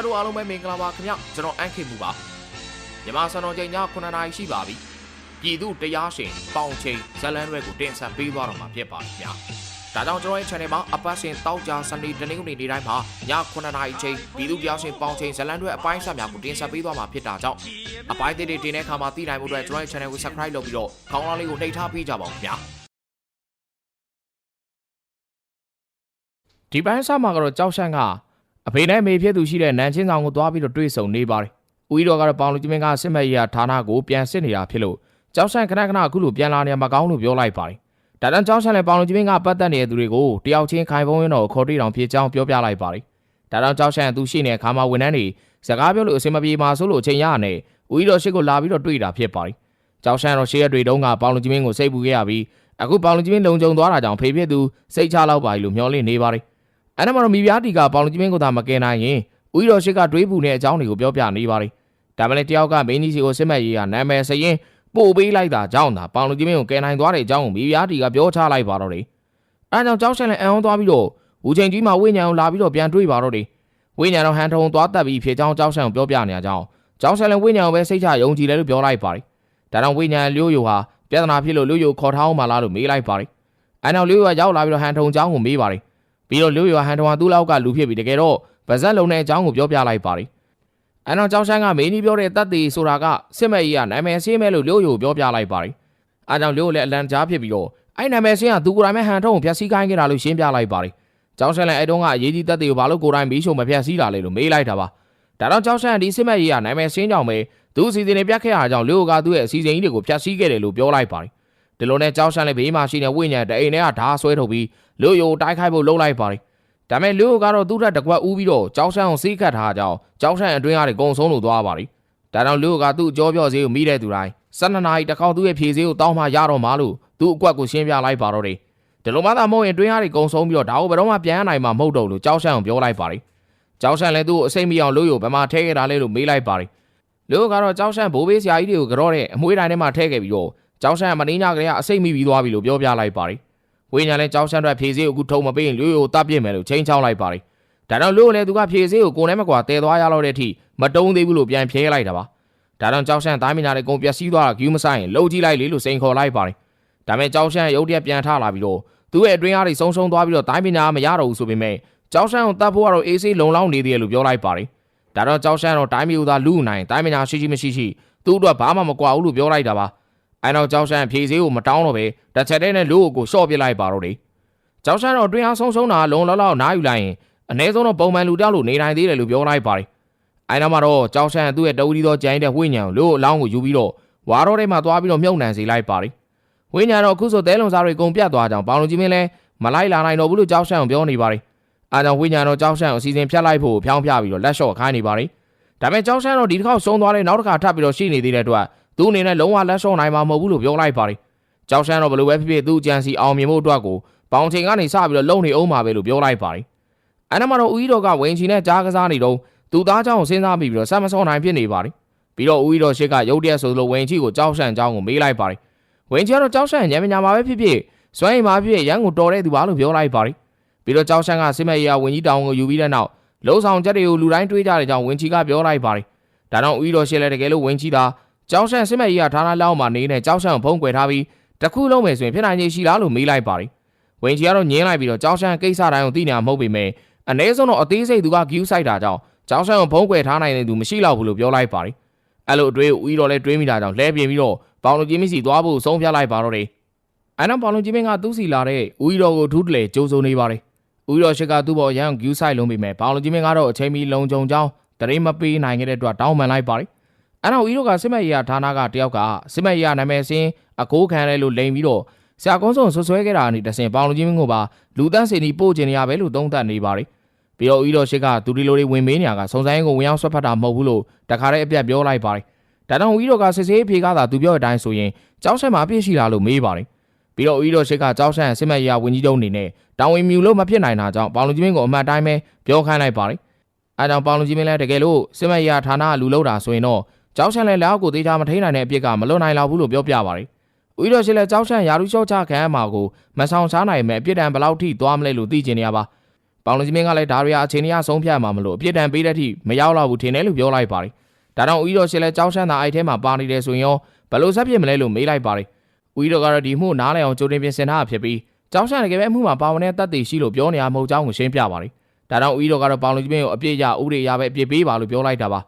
ချက်တို့အားလုံးပဲမင်္ဂလာပါခင်ဗျကျွန်တော်အန်ခေမှုပါမြန်မာစံတော်ချိန်ည9:00နာရီရှိပါပြီပြည်သူတရားရှင်ပေါင်ချိန်ဇလန်တွေကိုတင်ဆက်ပေးသွားတော့မှာဖြစ်ပါခင်ဗျာဒါကြောင့်ကျွန်တော်ရဲ့ channel မှာအပတ်စဉ်တောက်ကြစနေတနင်္ဂနွေနေ့တိုင်းမှာည9:00နာရီချိန်ပြည်သူတရားရှင်ပေါင်ချိန်ဇလန်တွေအပိုင်းဆက်များကိုတင်ဆက်ပေးသွားမှာဖြစ်တာကြောင့်အပိုင်းသေးလေးတင်တဲ့အခါမှာသိနိုင်ဖို့အတွက်ကျွန်တော်ရဲ့ channel ကို subscribe လုပ်ပြီးတော့ခေါင်းလောင်းလေးကိုနှိပ်ထားပေးကြပါဦးခင်ဗျာဒီပိုင်းဆက်မှာကတော့ကြောက်ရှန့်က အဖေနဲ့မေဖြစ်သူရှိတဲ့နန်းချင်းဆောင်ကိုသွားပြီးတော့တွေ့ဆုံနေပါတယ်။ဦးကြီးတော်ကတော့ပေါင်လူကြီးမင်းကစစ်မဲ့ရေးဌာနကိုပြန်စစ်နေတာဖြစ်လို့ကြောက်ဆန့်ခဏခဏအခုလိုပြန်လာနေမှာမကောင်းလို့ပြောလိုက်ပါတယ်။ဒါကြောင့်ကြောက်ဆန့်လည်းပေါင်လူကြီးမင်းကပတ်သက်နေတဲ့သူတွေကိုတယောက်ချင်းခိုင်ဖုံးရင်းတော်ခေါ်တွေ့တော်ဖြစ်ကြောင်းပြောပြလိုက်ပါတယ်။ဒါကြောင့်ကြောက်ဆန့်သူရှိနေတဲ့ခါမှာဝန်ထမ်းတွေစကားပြောလို့အစင်မပြေမှာဆိုလို့အချိန်ရနေဦးကြီးတော်ရှိကိုလာပြီးတော့တွေ့တာဖြစ်ပါတယ်။ကြောက်ဆန့်တော့ရှေ့ရက်တွေတုန်းကပေါင်လူကြီးမင်းကိုစိတ်ပူခဲ့ရပြီးအခုပေါင်လူကြီးမင်းလုံခြုံသွားတာကြောင့်ဖေဖြစ်သူစိတ်ချလောက်ပါလို့မျှော်လင့်နေပါတယ်။ အဲ့ဒါမှတော့မိဖုရားတီကပေါင်လူကြီးမင်းကိုသာမကယ်နိုင်ရင်ဦးကြီးတော်ရှိကတွေးပူတဲ့အကြောင်းတွေကိုပြောပြနေပါတယ်။ဒါမှလည်းတယောက်ကမင်းကြီးစီကိုစစ်မဲ့ရေးကနာမည်စရင်ပို့ပေးလိုက်တာကြောင့်သာပေါင်လူကြီးမင်းကိုကယ်နိုင်သွားတဲ့အကြောင်းကိုမိဖုရားတီကပြောချလိုက်ပါတော့တယ်။အဲဒါကြောင့်ကြောက်ရှင်လည်းအံ့ဩသွားပြီးတော့ဦးချိန်ကြီးမှဝိညာဉ်ကိုလာပြီးတော့ပြန်တွေးပါတော့တယ်။ဝိညာဉ်တော့ဟန်ထုံသွားတက်ပြီးဖြစ်ကြောင်းကြောက်ရှင်ကိုပြောပြနေကြအောင်ကြောက်ရှင်လည်းဝိညာဉ်ကိုပဲစိတ်ချယုံကြည်တယ်လို့ပြောလိုက်ပါတယ်။ဒါကြောင့်ဝိညာဉ်လျို့ယိုဟာပြဿနာဖြစ်လို့လျို့ယိုခေါ်ထားအောင်မလားလို့မေးလိုက်ပါတယ်။အဲနောက်လျို့ယိုကရောက်လာပြီးတော့ဟန်ထုံအကြောင်းကိုမေးပါတယ်။ ပြီးတော့လျို့ယိုကဟန်ထုံကသူ့လောက်ကလူဖြစ်ပြီးတကယ်တော့ဗဇက်လုံးတဲ့အကြောင်းကိုပြောပြလိုက်ပါတယ်။အဲနောက်ကြောက်ဆိုင်ကမင်းကြီးပြောတဲ့တတ်တည်ဆိုတာကစစ်မဲ့ကြီးကနာမည်ဆေးမဲ့လို့လျို့ယိုပြောပြလိုက်ပါတယ်။အဲကြောင့်လျို့လည်းအလံကြားဖြစ်ပြီးတော့အဲ့နာမည်ဆေးကသူကိုယ်တိုင်ပဲဟန်ထုံကိုဖျက်ဆီးခိုင်းခဲ့တာလို့ရှင်းပြလိုက်ပါတယ်။ကြောက်ဆိုင်လည်းအဲ့တုန်းကအရေးကြီးတတ်တည်ကိုဘာလို့ကိုယ်တိုင်မီးရှို့မဖျက်ဆီးတာလဲလို့မေးလိုက်တာပါ။ဒါတော့ကြောက်ဆိုင်ကဒီစစ်မဲ့ကြီးကနာမည်စင်းကြောင့်ပဲသူအစီအစဉ်တွေပြတ်ခဲ့ရကြောင်းလျို့ကသူ့ရဲ့အစီအစဉ်ကြီးတွေကိုဖျက်ဆီးခဲ့တယ်လို့ပြောလိုက်ပါတယ်။ ဒီလိုနဲ့ကြောက်ဆိုင်လည်းဘေးမှာရှိနေဝိညာဉ်တအိမ်ထဲကဓာဆွဲထုတ်ပြီးလျို့ယိုတိုက်ခိုက်ဖို့လုပ်လိုက်ပါတယ်။ဒါမဲ့လူကတော့သူ့ထက်တကွက်ဦးပြီးတော့ကြောက်ဆန်းကိုစီးခတ်ထားကြအောင်ကြောက်ဆန်းအတွင်းကနေကုံဆုံးလို့သွားပါလိ။ဒါကြောင့်လူကသူ့ကြောပြော့စည်းကိုမိတဲ့သူတိုင်း12နာရီတစ်ခေါက်သူ့ရဲ့ဖြေစည်းကိုတောင်းမှရတော့မှလို့သူ့အကွက်ကိုရှင်းပြလိုက်ပါတော့တယ်။ဒီလိုမှသာမဟုတ်ရင်တွင်းအားတွေကုံဆုံးပြီးတော့ဒါကိုဘယ်တော့မှပြန်ရနိုင်မှာမဟုတ်တော့လို့ကြောက်ဆန်းကိုပြောလိုက်ပါလိ။ကြောက်ဆန်းလည်းသူ့ကိုအစိမ့်မီအောင်လို့ရဘယ်မှာထဲခဲ့တာလဲလို့မေးလိုက်ပါလိ။လူကတော့ကြောက်ဆန်းဘိုးဘေးဆရာကြီးတွေကိုကြော့တဲ့အမွှေးတိုင်းထဲမှာထဲခဲ့ပြီးတော့ ကြောက်ဆန်းမင်းညကလေးကအစိမ့်မိပြီးသွားပြီလို့ပြောပြလိုက်ပါလိ။ဝိညာဉ်လည်းကြောက်ဆန်းအတွက်ဖြေစည်းကိုအခုထုံမပေးရင်လူကိုတပ်ပြစ်မယ်လို့ချိန်ချောင်းလိုက်ပါလိ။ဒါတော့လူကိုလည်းသူကဖြေစည်းကိုကိုယ်နဲ့မကွာတဲသွားရတော့တဲ့အထိမတုံးသေးဘူးလို့ပြန်ဖြဲလိုက်တာပါ။ဒါတော့ကြောက်ဆန်းသားမင်းညာတွေကုန်ပျက်စီးသွားတာဂူးမဆိုင်ရင်လှုပ်ကြည့်လိုက်လေလို့စိန်ခေါ်လိုက်ပါလိ။ဒါမဲ့ကြောက်ဆန်းရုတ်တရက်ပြန်ထလာပြီးတော့သူ့ရဲ့အတွင်းအားတွေဆုံးရှုံးသွားပြီးတော့တိုင်းပညာမရတော့ဘူးဆိုပေမဲ့ကြောက်ဆန်းကိုတတ်ဖို့ကတော့အေးဆေးလုံလောက်နေသေးတယ်လို့ပြောလိုက်ပါလိ။ဒါတော့ကြောက်ဆန်းတော့တိုင်းမျိုးသားလူနိုင်တိုင်းပညာရှိရှိမရှိရှိသူ့အတွက်ဘာမှမကွာဘူးလို့ပြောလိုက်တာပါ။ အဲတော့ကြောက်ဆန်းဖြေစည်းကိုမတောင်းတော့ပဲတစ်ချက်တည်းနဲ့လူကိုရှော့ပစ်လိုက်ပါတော့တယ်။ကြောက်ဆန်းတော့အတွင်းအားဆုံးရှုံးတာလုံလောက်လောက်နားယူလိုက်ရင်အ ਨੇ ဆုံးတော့ပုံမှန်လူတောက်လို့နေနိုင်သေးတယ်လို့ပြောလိုက်ပါတယ်။အဲနောက်မှာတော့ကြောက်ဆန်းသူ့ရဲ့တဝူဒီသောကြိုင်းတဲ့ဝိညာဉ်ကိုလူအလောင်းကိုယူပြီးတော့ဝါတော့ထဲမှာသွားပြီးတော့မြုပ်နှံစေလိုက်ပါတယ်။ဝိညာဉ်တော့အခုဆိုသဲလုံစားတွေကုန်ပြတ်သွားကြအောင်ပေါင်လူကြီးမင်းလည်းမလိုက်လာနိုင်တော့ဘူးလို့ကြောက်ဆန်းကိုပြောနေပါတယ်။အဲကြောင့်ဝိညာဉ်တော့ကြောက်ဆန်းကိုအစီအစဉ်ဖြတ်လိုက်ဖို့ဖြောင်းပြပြီးတော့လက်လျှော့ခိုင်းနေပါတယ်။ဒါပေမဲ့ကြောက်ဆန်းတော့ဒီတစ်ခေါက်ဆုံးသွားတဲ့နောက်တစ်ခါထပ်ပြီးတော့ရှိနေသေးတဲ့အတွက် သူ့အနေနဲ့လုံးဝလက်လျှော့နိုင်မှာမဟုတ်ဘူးလို့ပြောလိုက်ပါတယ်။ကြောက်ဆန်းတော့ဘလို့ပဲဖြစ်ဖြစ်သူ့ကြံစီအောင်မြင်ဖို့အတွက်ကိုပေါင်ချိန်ကနေစပြီးတော့လုံနေအောင်ပါပဲလို့ပြောလိုက်ပါတယ်။အဲနောက်မှာတော့ဦးကြီးတော်ကဝင်းချီနဲ့ကြားကစားနေတော့သူသားเจ้าကိုစဉ်းစားပြီးပြီးတော့ဆက်မစောနိုင်ဖြစ်နေပါတယ်။ပြီးတော့ဦးကြီးတော်ရှစ်ကရုတ်တရက်ဆိုလို့ဝင်းချီကိုကြောက်ဆန့်เจ้าကိုမေးလိုက်ပါတယ်။ဝင်းချီကတော့ကြောက်ဆန့်ညံပညာမှာပဲဖြစ်ဖြစ်စွမ်းရည်မှာဖြစ်ဖြစ်ရန်ကိုတော်တဲ့သူပါလို့ပြောလိုက်ပါတယ်။ပြီးတော့ကြောက်ဆန့်ကစစ်မဲ့ရေးဝင်းကြီးတောင်ကိုယူပြီးတဲ့နောက်လုံးဆောင်ချက်တွေကိုလူတိုင်းတွေးကြတဲ့ကြောင့်ဝင်းချီကပြောလိုက်ပါတယ်။ဒါတော့ဦးကြီးတော်ရှစ်လည်းတကယ်လို့ဝင်းချီသာ ကြောက်ဆန့်စစ်မဲ့ရေးကဌာနလောက်မှာနေနေကြောက်ဆန့်ကိုဖုံးကွယ်ထားပြီးတခုလုံးမယ်ဆိုရင်ဖြစ်နိုင်ခြေရှိလားလို့မေးလိုက်ပါတယ်။ဝင်းချီကတော့ညင်းလိုက်ပြီးတော့ကြောက်ဆန့်ကိစ္စတိုင်းကိုသိနေတာမဟုတ်ပေမဲ့အ ਨੇ ဆုံးတော့အသေးစိတ်သူကဂယူးဆိုင်တာကြောင့်ကျောင်းဆိုင်ကိုဖုံးကွယ်ထားနိုင်တဲ့သူမရှိတော့ဘူးလို့ပြောလိုက်ပါတယ်။အဲ့လိုအတွေးကိုဦးတော်လည်းတွေးမိတာကြောင့်လဲပြင်းပြီးတော့ပေါင်လူကြီးမစီသွားဖို့ဆုံးဖြတ်လိုက်ပါတော့တယ်။အဲ့နောက်ပေါင်လူကြီးမင်းကသူ့စီလာတဲ့ဦးတော်ကိုထူးတလေကြိုးစုံနေပါတယ်။ဦးတော်ရှိကသူ့ဘော်ရန်ဂယူးဆိုင်လုံးပေမဲ့ပေါင်လူကြီးမင်းကတော့အချိန်မီလုံခြုံကြောင်းတရင်မပေးနိုင်ခဲ့တဲ့အတွက်တောင်းပန်လိုက်ပါတယ်။ အဲ့နောက်ဦးတော်ကစစ်မဲ့ရေးဌာနကတယောက်ကစစ်မဲ့ရေးနာမည်စင်းအကိုးခံတယ်လို့လိန်ပြီးတော့ဆရာကုန်းစုံဆွဆွဲခဲ့တာအနေတဆင်ပေါင်လူကြီးမင်းကပါလူတန်းစင်ဒီပို့ကျင်နေရပဲလို့သုံးသပ်နေပါတယ်။ပြီးတော့ဦးတော်ရှိကသူဒီလိုတွေဝင်မေးနေရကစုံစမ်းရေးကိုဝင်ရောက်ဆွတ်ဖတ်တာမဟုတ်ဘူးလို့တခါတည်းအပြတ်ပြောလိုက်ပါတယ်။ဒါကြောင့်ဦးတော်ကစစ်စေးဖြေကားတာသူပြောတဲ့အတိုင်းဆိုရင်ကြောက်ဆက်မှာပြည့်ရှိလာလို့မေးပါတယ်။ပြီးတော့ဦးတော်ရှိကကြောက်ဆက်စစ်မဲ့ရာဝင်ကြီးတုံးအနေနဲ့တောင်ဝင်မြူလို့မဖြစ်နိုင်တာကြောင့်ပေါင်လူကြီးမင်းကိုအမှတ်တိုင်းပဲပြောခိုင်းလိုက်ပါတယ်။အဲကြောင့်ပေါင်လူကြီးမင်းလည်းတကယ်လို့စစ်မဲ့ရာဌာနလူလောက်တာဆိုရင်တော့ ကြောက်ဆက်လည်းလက်အောက်ကိုသေးချာမထိန်နိုင်တဲ့အပြစ်ကမလွတ်နိုင်တော့ဘူးလို့ပြောပြပါတယ်။ဦးတော်ရှိလည်းကြောက်ဆက်ရာလူလျှော့ချခံရမှာကိုမဆောင်စားနိုင်မဲ့အပြစ်ဒဏ်ဘယ်လောက်ထိသွားမလဲလို့သိကျင်နေရပါ။ပေါင်လူကြီးမင်းကလည်းဒါရီယာအချိန်ကြီးအဆုံးဖြတ်မှာမလို့အပြစ်ဒဏ်ပေးတဲ့အထိမရောက်တော့ဘူးထင်တယ်လို့ပြောလိုက်ပါတယ်ဒါကြောင့်ဦးတော်ရှင်လည်းကြောက်ရှမ်းသာအဲ့ထဲမှာပါနေတယ်ဆိုရင်ရောဘယ်လိုဆက်ဖြစ်မလဲလို့မေးလိုက်ပါတယ်ဦးတော်ကတော့ဒီမှုနားလည်အောင်ကြိုတင်ပြင်ဆင်ထားတာဖြစ်ပြီးကြောက်ရှမ်းတကယ်ပဲအမှုမှာပါဝင်တဲ့တပ်တွေရှိလို့ပြောနေရမဟုတ်ကြောင်းကိုရှင်းပြပါတယ်ဒါကြောင့်ဦးတော်ကတော့ပေါင်လူကြီးမင်းကိုအပြစ်ရဥပဒေရပဲအပြစ်ပေးပါလို့ပြောလိုက်တာပါ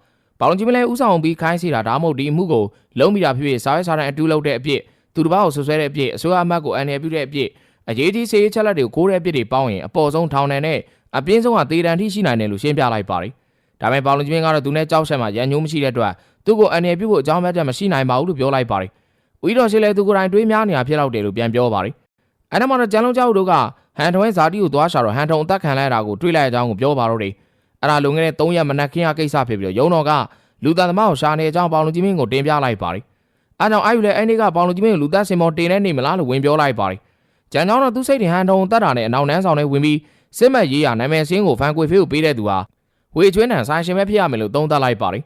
ပေါင်လူကြီးမင်းလည်းဥဆောင်ပြီးခိုင်းစီတာဒါမှမဟုတ်ဒီအမှုကိုလုံးမိတာဖြစ်ဖြစ်စားရဲစားတဲ့အတူလုပ်တဲ့အပြစ်သူတစ်ပါးကိုဆွဆွဲတဲ့အပြစ်အစိုးရအမတ်ကိုအန်ရပြုတဲ့အပြစ်အရေးကြီးစေရေးချက်လက်တွေကိုကိုးတဲ့အပြစ်တွေပေါင်းရင်အပေါ်ဆုံးထောင်ဒဏ်နဲ့အပြင်းဆုံးကတေတံထိရှိနိုင်တယ်လို့ရှင်းပြလိုက်ပါတယ်ဒါပေမဲ့ပေါင်လူကြီးမင်းကတော့သူနဲ့ကြောက်ဆက်မှာရန်ညိုးမရှိတဲ့အတွက်သူ့ကိုအန်ရပြုဖို့အကြောင်းပြချက်မရှိနိုင်ပါဘူးလို့ပြောလိုက်ပါတယ်ဦးတော်ရှိလည်းသူကိုယ်တိုင်တွေးများနေတာဖြစ်တော့တယ်လို့ပြန်ပြောပါတယ်အဲ့ဒါမှတော့ကျန်လုံးကြောက်တို့ကဟန်ထုံးရဲ့ဇာတိကိုသွားရှာတော့ဟန်ထုံအသက်ခံလိုက်ရတာကိုတွေးလိုက်တဲ့အကြောင်းကိုပြောပါတော့တယ် အဲ့ဒါလုံခဲ့တဲ့3ရက်မနက်ခင်းရကိစ္စဖြစ်ပြီးတော့ရုံတော်ကလူသားသမားကိုရှာနေတဲ့အကြောင်းပေါင်လူကြီးမင်းကိုတင်ပြလိုက်ပါတယ်အဲကြောင့်အာယူလည်းအဲ့ဒီကပေါင်လူကြီးမင်းကိုလူသားစင်မော်တင်နေနေမလားလို့ဝင်ပြောလိုက်ပါတယ်ကျန်ကြောင်းတော့သူစိတ်တင်ဟန်ထုံတတ်တာနဲ့အနောက်နန်းဆောင်နဲ့ဝင်ပြီးစစ်မှတ်ရေးရနာမည်စင်းကိုဖန်ကွေဖေးကိုပေးတဲ့သူဟာဝေချွင်းတန်ဆိုင်ရှင်ပဲဖြစ်ရမယ်လို့သုံးသပ်လိုက်ပါတယ်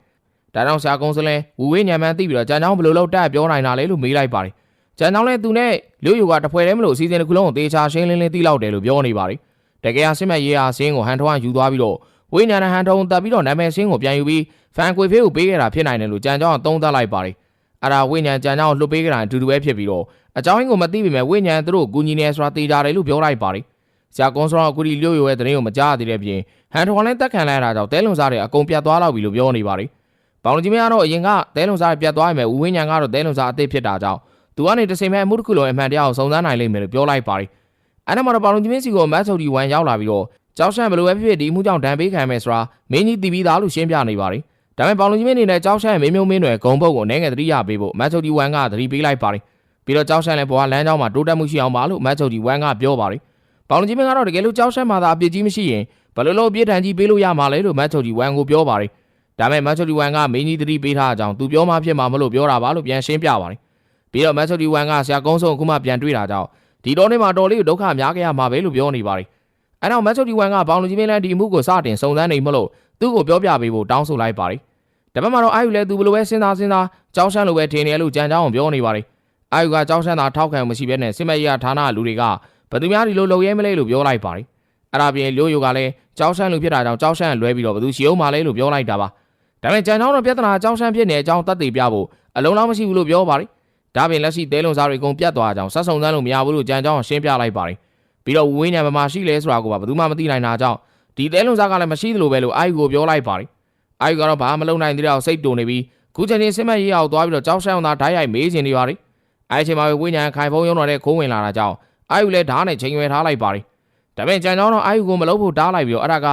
ဒါကြောင့်ဆရာကုန်းစလဲဝူဝေးညံမှန်းသိပြီးတော့ကျန်ကြောင်းဘယ်လိုလုပ်တက်ပြောနိုင်တာလဲလို့မေးလိုက်ပါတယ်ကျန်ကြောင်းလည်းသူနဲ့လူယူကတဖွဲတည်းမလို့အစည်းအဝေးတစ်ခုလုံးကိုတေချာရှင်းလင်းလင်းသိလောက်တယ်လို့ပြောနေပါတယ်တကယ်အစစ်မှတ်ရေးရစင်းကိုဟန်ထုံကယူသွားပြီးတော့ ဝိညာဏဟန်ထုံတက်ပြီးတော့နာမည်စင်းကိုပြန်ယူပြီးဖန်ကွေဖေးကိုပေးခဲ့တာဖြစ်နိုင်တယ်လို့ကြံကြောင်းသုံးသပ်လိုက်ပါတယ်။အဲ့ဒါဝိညာဉ်ကြံကြောင်းလှုပ်ပေးကြတာအတူတူပဲဖြစ်ပြီးတော့အကြောင်းရင်းကိုမသိပေမဲ့ဝိညာဉ်သူတို့ကိုကူညီနေဆိုတာသိကြတယ်လို့ပြောလိုက်ပါတယ်။ဆရာကွန်စရောအခုဒီလျို့ရွယ်တဲ့တင်းကိုမကြားသေးတဲ့ပြင်ဟန်ထုံလည်းတက်ခံလိုက်ရတာကြောင့်တဲလုံစားတွေအကုန်ပြတ်သွားတော့ပြီလို့ပြောနေပါတယ်။ဘောင်ကြီးမင်းကတော့အရင်ကတဲလုံစားတွေပြတ်သွားပြီမဲ့ဝိညာဉ်ကတော့တဲလုံစားအသစ်ဖြစ်တာကြောင့်သူကနေတစိမ့်မဲ့အမှုတစ်ခုလုံးအမှန်တရားကိုစုံစမ်းနိုင်လိမ့်မယ်လို့ပြောလိုက်ပါတယ်။အဲ့ဒါမှတော့ဘောင်ကြီးမင်းစီကိုမတ်ဆိုဒီ1ရောက်လာပြီးတော့ ကြောက်ရှမ်းဘယ်လိုပဲဖြစ်ဖြစ်ဒီမှုကြောင့်ဒဏ်ပေးခံမယ်ဆိုတာမင်းကြီးတည်ပြီးသားလို့ရှင်းပြနေပါတယ်။ဒါပေမဲ့ပေါင်လူကြီးမင်းအနေနဲ့ကြောက်ရှမ်းရဲ့မင်းမျိုးမင်းတွေဂုံပုတ်ကိုအနေငယ်သတိရပေးဖို့မတ်ဆိုဒီ1ကသတိပေးလိုက်ပါတယ်။ပြီးတော့ကြောက်ရှမ်းလည်းဘွားလမ်းကြောင်းမှာတိုးတက်မှုရှိအောင်ပါလို့မတ်ဆိုဒီ1ကပြောပါတယ်။ပေါင်လူကြီးမင်းကတော့တကယ်လို့ကြောက်ရှမ်းမှာသာအပြစ်ကြီးမရှိရင်ဘယ်လိုလုပ်အပြစ်ဒဏ်ကြီးပေးလို့ရမှာလဲလို့မတ်ဆိုဒီ1ကိုပြောပါတယ်။ဒါပေမဲ့မတ်ဆိုဒီ1ကမင်းကြီးသတိပေးထားကြောင်းသူပြောမှဖြစ်မှာမလို့ပြောတာပါလို့ပြန်ရှင်းပြပါတယ်။ပြီးတော့မတ်ဆိုဒီ1ကဆရာကုန်းဆုံးအခုမှပြန်တွေ့တာကြောင့်ဒီတော့နေ့မှာတော်လေးကိုဒုက္ခများခဲ့ရမှာပဲလို့ပြောနေပါတယ်။ အဲနောက်မတ်ဆိုဒီ1ကဘောင်လူကြီးမင်းလည်းဒီမှုကိုစတင်စုံစမ်းနေမလို့သူ့ကိုပြောပြပေးဖို့တောင်းဆိုလိုက်ပါတယ်။ဒါပေမဲ့တော့အာယူလည်းသူဘယ်လိုပဲစဉ်းစားစဉ်းစားကြောက်ရှမ်းလိုပဲထင်နေလို့ကြံကြောင်းကိုပြောနေပါတယ်။အာယူကကြောက်ရှမ်းသာထောက်ခံမှုမရှိဘဲနဲ့စစ်မဲ့ရဌာနလူတွေကဘယ်သူများဒီလိုလုပ်ရဲမလဲလို့ပြောလိုက်ပါတယ်။အဲ့ဒါပြင်လျိုးယိုကလည်းကြောက်ရှမ်းလူဖြစ်တာကြောင့်ကြောက်ရှမ်းလွဲပြီးတော့ဘယ်သူရှိအောင်မလဲလို့ပြောလိုက်တာပါ။ဒါပေမဲ့ကြံကြောင်းတော့ပြဿနာကြောက်ရှမ်းဖြစ်နေအကြောင်းတတ်သိပြဖို့အလုံးလောက်မရှိဘူးလို့ပြောပါတယ်။ဒါပြင်လက်ရှိတဲလုံစားတွေအကုန်ပြတ်သွားကြအောင်ဆက်ဆုံတန်းလို့မရဘူးလို့ကြံကြောင်းရှင်းပြလိုက်ပါတယ်။ ပြီးတော့ဝင်းညံမှာရှိလဲဆိုတာကိုပါဘယ်သူမှမသိနိုင်တာကြောင့်ဒီတဲလုံစားကလည်းမရှိသလိုပဲလို့အာယူကိုပြောလိုက်ပါတယ်။အာယူကတော့ဘာမှမလုပ်နိုင်သေးတော့စိတ်တုန်နေပြီးခုချိန်ချင်းစစ်မှတ်ရေးအောင်သွားပြီးတော့ကြောက်ရှမ်းအောင်သာဓာတ်ရိုက်မေးချင်နေပါတယ်။အဲအချိန်မှာပဲဝင်းညံခိုင်ဖုံးရုံတော်တဲ့ခိုးဝင်လာတာကြောင့်အာယူလည်းဓာတ်နဲ့ချိန်ရွယ်ထားလိုက်ပါတယ်။ဒါပေမဲ့ကြံကြောင်းတော့အာယူကိုမလုပ်ဖို့တားလိုက်ပြီးတော့အဲ့ဒါက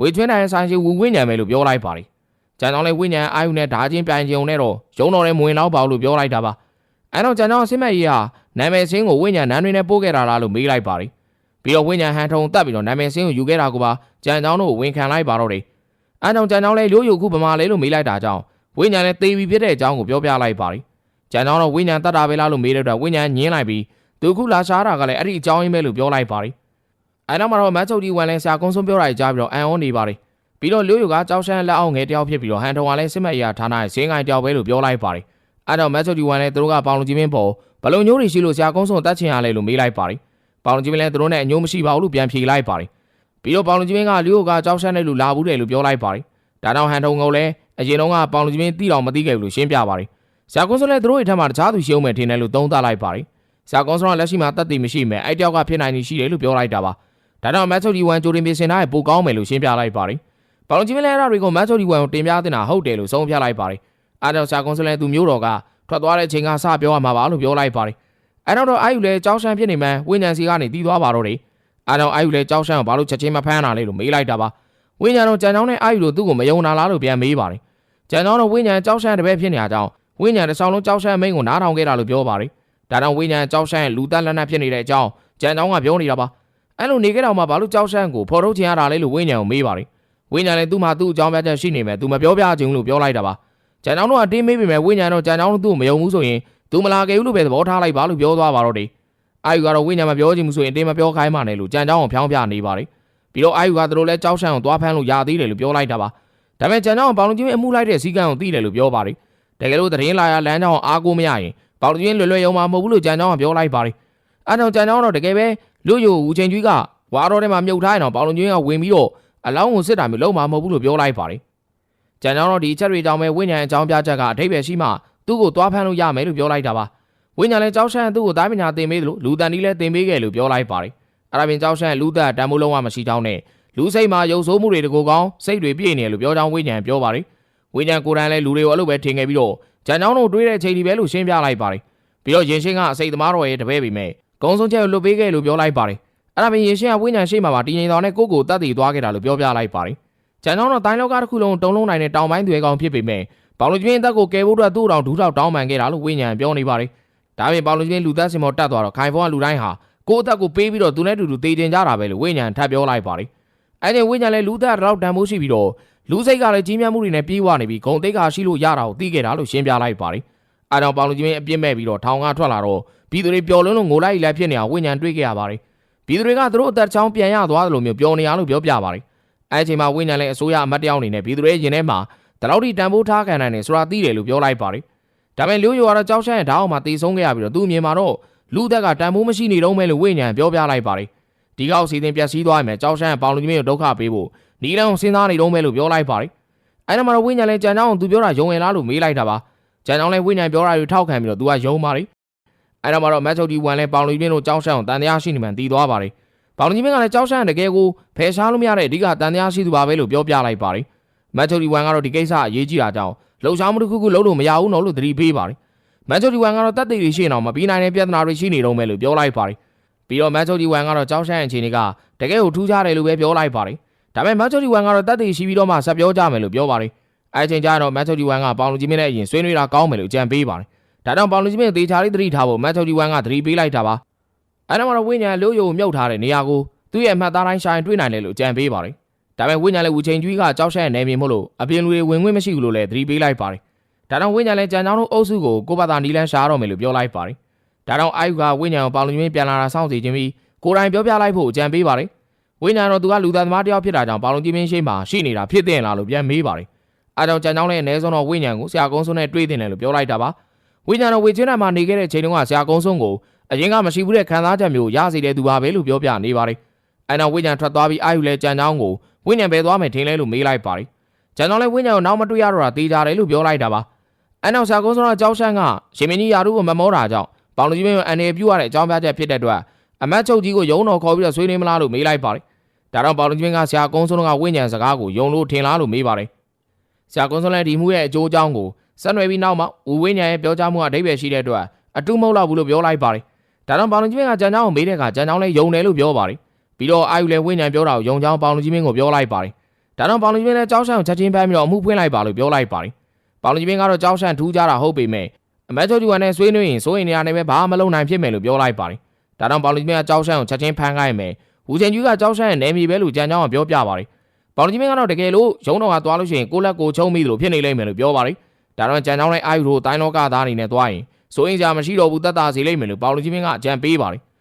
ဝေချွင်းတိုင်းဆိုင်ရှိဝူဝင်းညံပဲလို့ပြောလိုက်ပါတယ်။ကြံကြောင်းလည်းဝင်းညံအာယူနဲ့ဓာတ်ချင်းပြိုင်ကြုံနဲ့တော့ရုံတော်နဲ့မဝင်တော့ပါဘူးလို့ပြောလိုက်တာပါ။အဲတော့ကြံကြောင်းစစ်မှတ်ရေးဟာနာမည်စင်းကိုဝင်းညံနန်းတွေနဲ့ပို့ခဲ့တာလားလို့မေးလိုက်ပါတယ်။ ပြီးတော့ဝင်းညံဟန်ထုံတက်ပြီးတော့နာမည်စင်းကိုယူခဲ့တာကိုပါကြံကြောင်းတို့ဝန်ခံလိုက်ပါတော့တယ်။အဲကြောင့်ကြံကြောင်းလည်းရိုးရိုးခုပမာလဲလို့မေးလိုက်တာကြောင့်ဝင်းညံလည်းသေပြီဖြစ်တဲ့အကြောင်းကိုပြောပြလိုက်ပါတယ်။ကြံကြောင်းတော့ဝင်းညံတတ်တာပဲလားလို့မေးတဲ့အတွက်ဝင်းညံညင်းလိုက်ပြီးသူခုလာရှားတာကလည်းအဲ့ဒီအကြောင်းရင်းပဲလို့ပြောလိုက်ပါတယ်။အဲနောက်မှာတော့မတ်ချုပ်ဒီဝန်လဲဆရာကုန်းဆုံးပြောတာကြားပြီးတော့အန်အောနေပါတယ်။ပြီးတော့လျို့ယူကကြောက်ရှမ်းလက်အောင်ငယ်တယောက်ဖြစ်ပြီးတော့ဟန်ထုံကလည်းစစ်မဲ့အရာဌာနရဲ့ဈေးငိုင်းတယောက်ပဲလို့ပြောလိုက်ပါတယ်။အဲတော့မတ်ချုပ်ဒီဝန်လဲသူတို့ကပေါင်လူကြီးမင်းပေါ်ဘလုံညိုးတွေရှိလို့ဆရာကုန်းဆုံးတတ်ချင်ရလဲလို့မေးလိုက်ပါတယ်။ ပေါင်လူကြီးမင်းလည်းသူတို့နဲ့အညိုးမရှိပါဘူးလို့ပြန်ဖြေလိုက်ပါတယ်။ပြီးတော့ပေါင်လူကြီးမင်းကလျို့ကကြောက်ရှမ်းတဲ့လူလာဘူးတယ်လို့ပြောလိုက်ပါတယ်။ဒါတော့ဟန်ထုံကလည်းအရင်တုန်းကပေါင်လူကြီးမင်းတိတော်မသိခဲ့ဘူးလို့ရှင်းပြပါတယ်။ဆရာကုန်းဆုံးလည်းသူတို့ရဲ့ထက်မှာတခြားသူရှုံးမယ်ထင်တယ်လို့သုံးသပ်လိုက်ပါတယ်။ဆရာကုန်းဆုံးကလက်ရှိမှာတတ်သိမရှိမယ်အဲ့တယောက်ကဖြစ်နိုင်နေရှိတယ်လို့ပြောလိုက်တာပါ။ဒါတော့မတ်ဆိုဒီဝန်ဂျိုတင်ပြင်ဆင်ထားရဲ့ပိုကောင်းမယ်လို့ရှင်းပြလိုက်ပါတယ်။ပေါင်လူကြီးမင်းလည်းအဲ့ဒါတွေကိုမတ်ဆိုဒီဝန်ကိုတင်ပြတင်တာဟုတ်တယ်လို့ဆုံးဖြတ်လိုက်ပါတယ်။အားကြောင့်ဆရာကုန်းဆုံးလည်းသူမျိုးတော်ကထွက်သွားတဲ့ချိန်ကစပြောရမှာပါလို့ပြောလိုက်ပါတယ်။ အဲ့တော့အာယူလည်းကြောက်ရှမ်းဖြစ်နေမှန်းဝိညာဉ်စီကနေတီးသွားပါတော့တယ်။အားကြောင့်အာယူလည်းကြောက်ရှမ်းကိုဘာလို့ချက်ချင်းမဖမ်းတာလဲလို့မေးလိုက်တာပါ။ဝိညာဉ်တော့ကြံချောင်းနဲ့အာယူတို့သူ့ကိုမယုံနာလားလို့ပြန်မေးပါတယ်။ကြံချောင်းတော့ဝိညာဉ်ကြောက်ရှမ်းတပည့်ဖြစ်နေကြကြောင်းဝိညာဉ်တစ်ဆောင်လုံးကြောက်ရှမ်းမိန်ကိုနားထောင်ခဲ့တာလို့ပြောပါတယ်။ဒါကြောင့်ဝိညာဉ်ကြောက်ရှမ်းရဲ့လူတက်လက်နက်ဖြစ်နေတဲ့အကြောင်းကြံချောင်းကပြောနေတာပါ။အဲ့လိုနေခဲ့တော့မှဘာလို့ကြောက်ရှမ်းကိုဖော်ထုတ်ချင်ရတာလဲလို့ဝိညာဉ်ကိုမေးပါတယ်။ဝိညာဉ်လည်းသူ့မှာသူ့အကြောင်းပြချက်ရှိနေမယ်သူမပြောပြချင်ဘူးလို့ပြောလိုက်တာပါ။ကြံချောင်းတို့ကအတင်းမေးပေမဲ့ဝိညာဉ်တော့ကြံချောင်းတို့သူ့ကိုမယုံဘူးဆိုရင် သူမလာခဲ့ဘူးလို့ပဲသဘောထားလိုက်ပါလို့ပြောသွားပါတော့တယ်။အာယူကတော့ဝိညာဉ်မပြောချင်ဘူးဆိုရင်တင်းမပြောခိုင်းပါနဲ့လို့ကြံချောင်းကိုဖျောင်းပြနေပါတယ်။ပြီးတော့အာယူကသူတို့လည်းကြောက်ရှမ်းကိုသွားဖမ်းလို့ရသေးတယ်လို့ပြောလိုက်တာပါ။ဒါပေမဲ့ကြံချောင်းကပေါင်လုံးချင်းအမှုလိုက်တဲ့စီကံကိုသိတယ်လို့ပြောပါတယ်။တကယ်လို့သတင်းလာရလမ်းကြောင်းအားကိုးမရရင်ပေါင်လုံးချင်းလွယ်လွယ်ယုံမှာမဟုတ်ဘူးလို့ကြံချောင်းကပြောလိုက်ပါတယ်။အဲကြောင့်ကြံချောင်းတော့တကယ်ပဲလူယိုဦးချင်းကြီးကဝါတော်ထဲမှာမြုပ်ထားရင်တော့ပေါင်လုံချင်းကဝင်ပြီးတော့အလောင်းကိုစစ်တာမျိုးလုံးမှာမဟုတ်ဘူးလို့ပြောလိုက်ပါတယ်။ကျန်ကြောင်းတော့ဒီအချက်တွေကြောင့်ပဲဝိညာဉ်အကြောင်းပြချက်ကအထိပ္ပယ်ရှိမှ သူ့ကိုသွားဖမ်းလို့ရမယ်လို့ပြောလိုက်တာပါ။ဝိညာဉ်လည်းကြောက်ရှမ်းသူ့ကိုသားပညာသင်ပေးတယ်လို့လူတန်ဒီလည်းသင်ပေးခဲ့လို့ပြောလိုက်ပါတယ်။အဲ့ဒါပြင်ကြောက်ရှမ်းလူသက်တန်မိုးလုံးဝမရှိကြောင်းနဲ့လူစိတ်မှာရုပ်ဆိုးမှုတွေတကူကောင်းစိတ်တွေပြည့်နေတယ်လို့ပြောကြောင်းဝိညာဉ်ပြောပါတယ်။ဝိညာဉ်ကိုယ်တိုင်လည်းလူတွေကိုအဲ့လိုပဲထင်ခဲ့ပြီးတော့ကျန်ကြောင်းတို့တွေးတဲ့ချိန်ဒီပဲလို့ရှင်းပြလိုက်ပါတယ်။ပြီးတော့ရင်ရှင်းကအစိတ်သမားတော်ရဲ့တပည့်ပေမဲ့ဂုံဆုံးချက်ကိုလွတ်ပေးခဲ့လို့ပြောလိုက်ပါတယ်။အဲ့ဒါပြင်ရင်ရှင်းကဝိညာဉ်ရှိမှပါတည်ငြိမ်တော်နဲ့ကိုယ့်ကိုယ်တတ်တည်သွားခဲ့တာလို့ပြောပြလိုက်ပါတယ်။ကျန်ကြောင်းတော့တိုင်းလောကတစ်ခုလုံးတုံးလုံးနိုင်တဲ့တောင်ပိုင်းတွေကောင်ဖြစ်ပေမဲ့ ပေါလုကျင်းတက်ကိုကယ်ဖို့အတွက်သူ့တော်ဒူးထောက်တောင်းပန်ခဲ့တာလို့ဝိညာဉ်ပြောနေပါတယ်။ဒါပြင်ပေါလုကျင်းလူသက်စင်မောတက်သွားတော့ခိုင်ဖုံးကလူတိုင်းဟာကိုယ့်အသက်ကိုပေးပြီးတော့သူနဲ့တူတူတည်တင်ကြတာပဲလို့ဝိညာဉ်ထပ်ပြောလိုက်ပါတယ်။အဲ့ဒီဝိညာဉ်လည်းလူသက်တော့တန်ဖို့ရှိပြီးတော့လူစိတ်ကလည်းကြီးမြတ်မှုတွေနဲ့ပြေးဝနေပြီးဂုံတိတ်ခါရှိလို့ရတာကိုသိခဲ့တာလို့ရှင်းပြလိုက်ပါတယ်။အဲကြောင့်ပေါလုကျင်းအပြစ်မဲ့ပြီးတော့ထောင်ကထွက်လာတော့ပြည်သူတွေပျော်လွန်းလို့ငိုလိုက်လိုက်ဖြစ်နေတာဝိညာဉ်တွေးခဲ့ရပါတယ်။ပြည်သူတွေကသူတို့အသက်ချောင်းပြန်ရသွားတယ်လို့မျိုးပျော်နေရလို့ပြောပြပါတယ်။အဲအချိန်မှာဝိညာဉ်လည်းအစိုးရအမတ်တယောက်အနေနဲ့ပြည်သူတွေရင်ထဲမှာ ဒီလောက်ထိတန်ဖိုးထားခံနိုင်တယ်ဆိုတာသိတယ်လို့ပြောလိုက်ပါတယ်။ဒါပေမဲ့လူရိုကတော့ကြောက်ရှမ်းရဲ့ဓာတ်အောင်မှာတည်ဆုံးခဲ့ရပြီးတော့သူ့အမြင်မှာတော့လူသက်ကတန်ဖိုးမရှိနေတော့မဲလို့ဝိညာဉ်ပြောပြလိုက်ပါတယ်။ဒီကောက်စီစဉ်ပျက်စီးသွားရင်ကြောက်ရှမ်းရဲ့ပေါင်လူကြီးမျိုးဒုက္ခပေးဖို့နီလန်ကိုစဉ်းစားနေတော့မဲလို့ပြောလိုက်ပါတယ်။အဲဒါမှတော့ဝိညာဉ်လည်းကြံကြောင်းသူပြောတာယုံရင်လားလို့မေးလိုက်တာပါ။ကြံကြောင်းလည်းဝိညာဉ်ပြောတာတွေထောက်ခံပြီးတော့သူကယုံပါတယ်။အဲဒါမှတော့မက်ချုပ်ဒီဝန်လည်းပေါင်လူကြီးမျိုးတို့ကြောက်ရှမ်းကိုတန်တရားရှိနေမှန်တည်သွားပါတယ်။ပေါင်လူကြီးမျိုးကလည်းကြောက်ရှမ်းတကယ်ကိုဖယ်ရှားလို့မရတဲ့အဓိကတန်တရားရှိသူပါပဲလို့ပြောပြလိုက်ပါတယ်။ မက်ချုပ်ဒီဝန်ကတော့ဒီကိစ္စအရေးကြီးတာကြောင့်လှုပ်ရှားမှုတစ်ခုခုလုပ်လို့မရဘူးနော်လို့သတိပေးပါတယ်။မက်ချုပ်ဒီဝန်ကတော့တက်သေးတွေရှိနေအောင်မပြီးနိုင်တဲ့ပြဿနာတွေရှိနေတော့မယ်လို့ပြောလိုက်ပါတယ်။ပြီးတော့မက်ချုပ်ဒီဝန်ကတော့ကြောက်ရှမ်းအခြေအနေကတကယ်ကိုထူးခြားတယ်လို့ပဲပြောလိုက်ပါတယ်။ဒါပေမဲ့မက်ချုပ်ဒီဝန်ကတော့တက်သေးရှိပြီးတော့မှဆက်ပြောကြမယ်လို့ပြောပါတယ်။အဲအချိန်ကျတော့မက်ချုပ်ဒီဝန်ကပေါင်လူကြီးမင်းနဲ့အရင်ဆွေးနွေးတာကောင်းမယ်လို့ကြံပေးပါတယ်။ဒါကြောင့်ပေါင်လူကြီးမင်းသေချာလေးသတိထားဖို့မက်ချုပ်ဒီဝန်ကသတိပေးလိုက်တာပါ။အဲဒါမှတော့ဝိညာဉ်လို့ယုံမြုပ်ထားတဲ့နေရာကိုသူ့ရဲ့အမှတ်သားတိုင်းရှာရင်တွေ့နိုင်တယ်လို့ကြံပေးပါတယ်။ ဒါပေမဲ့ဝိညာဉ်လည်းဝူချိန်ကျွေးကကြောက်ရှက်နေမြင်မို့လို့အပြင်လူတွေဝင်ခွင့်မရှိဘူးလို့လည်းသတိပေးလိုက်ပါတယ်။ဒါကြောင့်ဝိညာဉ်လည်းကြံချောင်းတို့အုပ်စုကိုကိုယ့်ဘာသာနီလန်းရှားတော့မယ်လို့ပြောလိုက်ပါတယ်။ဒါကြောင့်အာယုကဝိညာဉ်ကိုပေါင်လူကြီးမင်းပြန်လာတာစောင့်စီခြင်းပြီးကိုယ်တိုင်ပြောပြလိုက်ဖို့ကြံပေးပါတယ်။ဝိညာဉ်တော့သူကလူသားသမားတစ်ယောက်ဖြစ်တာကြောင့်ပေါင်လူကြီးမင်းရှိမှရှိနေတာဖြစ်တဲ့လားလို့ပြန်မေးပါတယ်။အဲကြောင့်ကြံချောင်းလည်းအ ਨੇ ဆုံးတော့ဝိညာဉ်ကိုဆရာကုန်းစုံနဲ့တွေ့တင်တယ်လို့ပြောလိုက်တာပါ။ဝိညာဉ်တော့ဝေချင်းထဲမှာနေခဲ့တဲ့ချိန်တုန်းကဆရာကုန်းစုံကိုအရင်ကမရှိဘူးတဲ့ခံစားချက်မျိုးရစေတဲ့သူပါပဲလို့ပြောပြနေပါတယ်။အဲနောက်ဝိညာဉ်ထွက်သွားပြီးအာယုလည်းကြံချောင်းကို ဝိညာဉ်ပဲသွားမယ်ထင်လဲလို့မေးလိုက်ပါတယ်။ကျန်တော့လဲဝိညာဉ်ကိုနောက်မတွေ့ရတော့တာတေးကြတယ်လို့ပြောလိုက်တာပါ။အဲနောက်ဆရာကုန်းစောကကြောက်ရှမ်းကရှင်မင်းကြီးယာရုကိုမမောတာကြောင့်ပေါင်လူကြီးမင်းကိုအန်နေပြုတ်ရတဲ့အကြောင်းပြချက်ဖြစ်တဲ့အတွက်အမတ်ချုပ်ကြီးကိုယုံတော်ခေါ်ပြီးတော့ဆွေးနွေးမလားလို့မေးလိုက်ပါတယ်။ဒါတော့ပေါင်လူကြီးမင်းကဆရာကုန်းစောကဝိညာဉ်စကားကိုယုံလို့ထင်လားလို့မေးပါတယ်။ဆရာကုန်းစောလည်းဒီမှုရဲ့အကျိုးအကြောင်းကိုဆက်နွယ်ပြီးနောက်မှဦးဝိညာဉ်ရဲ့ပြောကြားမှုကအဓိပ္ပာယ်ရှိတဲ့အတွက်အတူမဟုတ်တော့ဘူးလို့ပြောလိုက်ပါတယ်။ဒါတော့ပေါင်လူကြီးမင်းကကြံချောင်းကိုမေးတဲ့အခါကြံချောင်းလည်းယုံတယ်လို့ပြောပါတယ်။ ပြီးတော့အာယူလည်းဝိညာဉ်ပြောတာကိုယုံချောင်းပေါင်လူကြီးမင်းကိုပြောလိုက်ပါတယ်။ဒါတော့ပေါင်လူကြီးမင်းလည်းကြောက်ရှမ်းကိုချက်ချင်းဖမ်းပြီးတော့အမှုဖွင့်လိုက်ပါလို့ပြောလိုက်ပါတယ်။ပေါင်လူကြီးမင်းကတော့ကြောက်ရှမ်းထူးကြတာဟုတ်ပေမဲ့အမတ်ချုပ်ဒီဝန်နဲ့ဆွေးနွေးရင်စိုးရင်နေရာနဲ့ပဲဘာမှမလုပ်နိုင်ဖြစ်မယ်လို့ပြောလိုက်ပါတယ်။ဒါတော့ပေါင်လူကြီးမင်းကကြောက်ရှမ်းကိုချက်ချင်းဖမ်းခိုင်းမယ်။ဟူချင်ကြီးကကြောက်ရှမ်းရဲ့နေမီပဲလို့ကြံချောင်းကပြောပြပါတယ်။ပေါင်လူကြီးမင်းကတော့တကယ်လို့ရုံးတော်ကသွားလို့ရှိရင်ကိုလက်ကိုချုံမိတယ်လို့ဖြစ်နေလိမ့်မယ်လို့ပြောပါတယ်။ဒါတော့ကြံချောင်းနဲ့အာယူတို့တိုင်းလောကသားအနေနဲ့သွားရင်စိုးရင်ကြမရှိတော့ဘူးတတ်တာစီလိမ့်မယ်လို့ပေါင်လူကြီးမင်းကအကြံပေးပါတယ်။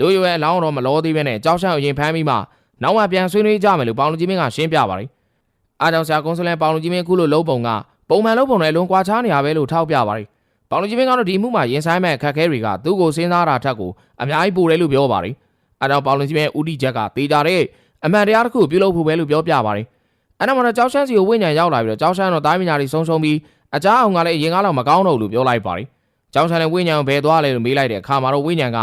လူရွယ်အလောင်းတော်မလောသေးပဲနဲ့ကြောက်ရှမ်းကိုရင်ဖမ်းပြီးမှနောက်မှပြန်ဆွေးနွေးကြမယ်လို့ပေါင်လူကြီးမင်းကရှင်းပြပါတယ်။အားကြောင့်ဆရာကွန်ဆလန်ပေါင်လူကြီးမင်းခုလိုလုံးပုံကပုံမှန်လုံးပုံနဲ့အလုံးကွာခြားနေရပဲလို့ထောက်ပြပါတယ်။ပေါင်လူကြီးမင်းကတော့ဒီမှုမှာရင်ဆိုင်မဲ့အခက်အခဲတွေကသူ့ကိုစဉ်းစားတာထက်ကိုအများကြီးပိုတယ်လို့ပြောပါတယ်။အားကြောင့်ပေါင်လူကြီးမင်းဦးတီချက်ကတေးကြတဲ့အမှန်တရားတစ်ခုပြုလုပ်ဖို့ပဲလို့ပြောပြပါတယ်။အဲ့တော့မှတော့ကြောက်ရှမ်းစီကိုဝိညာဉ်ရောက်လာပြီးတော့ကြောက်ရှမ်းတော့တားမြညာတွေဆုံးရှုံးပြီးအကြအောင်ကလည်းအရင်ကတော့မကောင်းတော့ဘူးလို့ပြောလိုက်ပါတယ်။ကြောက်ရှမ်းလည်းဝိညာဉ်ကိုဘယ်သွားလဲလို့မေးလိုက်တဲ့အခါမှာတော့ဝိညာဉ်က